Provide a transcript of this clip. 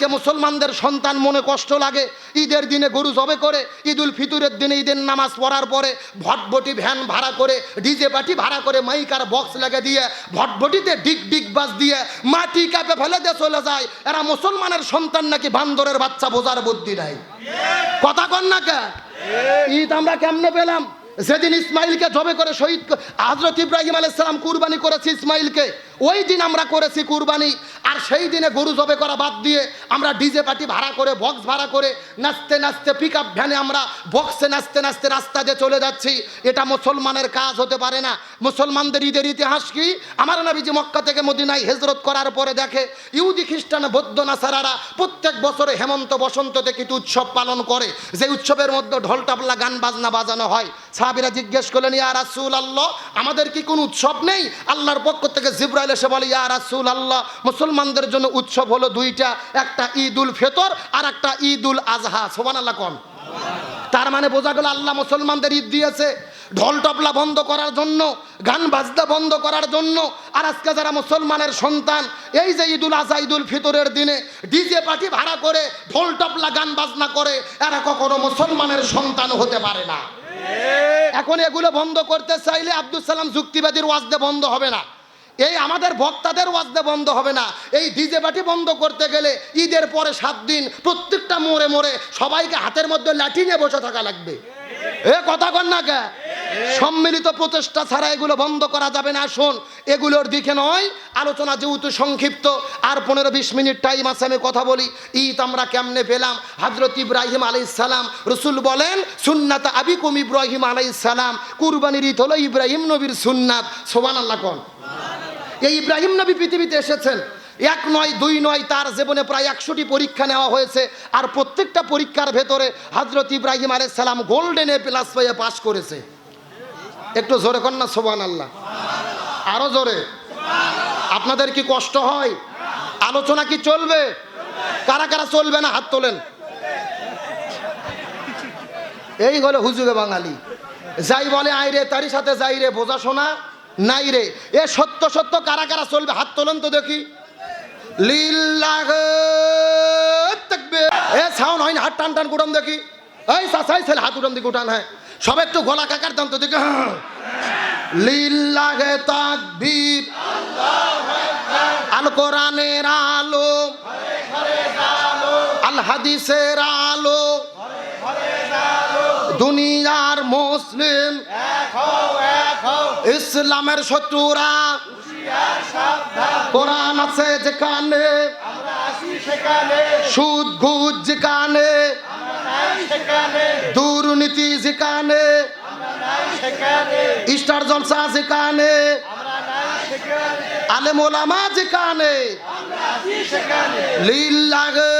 আজকে মুসলমানদের সন্তান মনে কষ্ট লাগে, ঈদের দিনে গরু জবে করে, ঈদুল ফিতুরের দিনে ঈদের নামাজ পড়ার পরে ভটভটি ভ্যান ভাড়া করে, ডিজে পাটি ভাড়া করে মাইকার বক্স লেগে দিয়ে, ভটভটিতে ডিগ ডিগ বাস দিয়ে মাটি কাপে ফেলে দিয়ে চলে যায়। এরা মুসলমানের সন্তান নাকি বান্দরের বাচ্চা বোঝার বুদ্ধি নাই? কথা কন না কে? ঈদ আমরা কেমনে পেলাম? যেদিন ইসমাইলকে জবে করে শহীদ হজরত ইব্রাহিম আলাইসালাম কুরবানি করেছি ইসমাইলকে, ওই দিন আমরা করেছি কুরবানি। আর সেই দিনে গরু জবে করা বাদ দিয়ে আমরা ডিজে পার্টি ভাড়া করে বক্স ভাড়া করে নাচতে নাচতে পিক আপ ভ্যানে আমরা বক্সে নাচতে নাচতে রাস্তা দিয়ে চলে যাচ্ছি। এটা মুসলমানের কাজ হতে পারে না। মুসলমানদের ঈদের ইতিহাস কি? আমার নবীজি মক্কা থেকে মদিনায় হেজরত করার পরে দেখে, ইহুদি, খ্রিস্টান, বৌদ্ধ, নাসারারা প্রত্যেক বছরে হেমন্ত বসন্ততে কিছু উৎসব পালন করে। যে উৎসবের মধ্যে ঢোল, টাবলা, গান, বাজনা বাজানো হয়। সাহাবিরা জিজ্ঞেস করলেন, ইয়া রাসূল আল্লাহ আমাদের কি কোনো উৎসব নেই? আল্লাহর পক্ষ থেকে জিব্রাইল এসে বলে, ইয়া রাসূল আল্লাহ মুসলমানদের জন্য উৎসব হলো দুইটা একটা ঈদ উল ফেতর আর একটা ঈদ উল আজহা সোমান আল্লাহ কন। তার মানে বোঝা গেল আল্লাহ মুসলমানদের ঈদ দিয়েছে। ঢোল টপলা বন্ধ করার জন্য গান বাজনা বন্ধ করার জন্য আর আজকে যারা মুসলমানের সন্তান এই যে ঈদুল আজহা ঈদুল ফিতরের দিনে ডিজে পার্টি ভাড়া করে ঢোল টপলা গান বাজনা করে এরা কখনো মুসলমানের সন্তান হতে পারে না। এখন এগুলো বন্ধ করতে চাইলে আব্দুল সালাম যুক্তিবাদীর ওয়াজদে বন্ধ হবে না। এই আমাদের বক্তাদের ওয়াজদে বন্ধ হবে না। এই ডিজে বাটি বন্ধ করতে গেলে ঈদের পরে সাত দিন প্রত্যেকটা মোড়ে মোড়ে সবাইকে হাতের মধ্যে লাঠি নিয়ে বসে থাকা লাগবে। এ কথা কর না কে? সম্মিলিত প্রচেষ্টা ছাড়া এগুলো বন্ধ করা যাবে না। শোন, এগুলোর দিকে নয়, আলোচনা যেহেতু সংক্ষিপ্ত, আর পনেরো বিশ মিনিট টাইম আছে, আমি কথা বলি। ঈদ আমরা কেমনে পেলাম? হজরত ইব্রাহিম আলাই সালাম রসুল বলেন, সুন্নাত আবিকুম ইব্রাহিম আলাই সালাম। কুরবানির ঈদ হলো ইব্রাহিম নবীর সুন্নাত। সোবান আল্লাহ কন। এই ইব্রাহিম নবী পৃথিবীতে এসেছেন। এক নয়, দুই নয়, তার জীবনে প্রায় একশোটি পরীক্ষা নেওয়া হয়েছে আর প্রত্যেকটা পরীক্ষার ভেতরে হজরত ইব্রাহিম আলাইহিস সালাম গোল্ডেন প্লাস পেয়ে পাস করেছে। একটু জোরে না সোবান আল্লাহ আরও জোরে। আপনাদের কি কষ্ট হয়? আলোচনা কি চলবে? কারা কারা চলবে না? হাত তোলেন। এই হলো হুজুগে বাঙালি। যাই বলে আই রে, তারই সাথে যাই রে বোঝা শোনা নাই রে। এ সত্য সত্য কারা কারা চলবে? হাত তোলেন তো দেখি। এ সাউন্ড হয় হাত টান টান দেখি। হাত হ্যাঁ। কাকার দাম তো দেখি হ্যাঁ আলো আল। হাদিসের আলো। দুনিয়ার মুসলিম। ইসলামের শত্রুরা। কোরআন আছে যেখানে। সুদ ঘুষ যেখানে। দুর্নীতি যেখানে। স্টার জলসা যেখানে। আলেমোলামা যেখানে। লিল্লাহে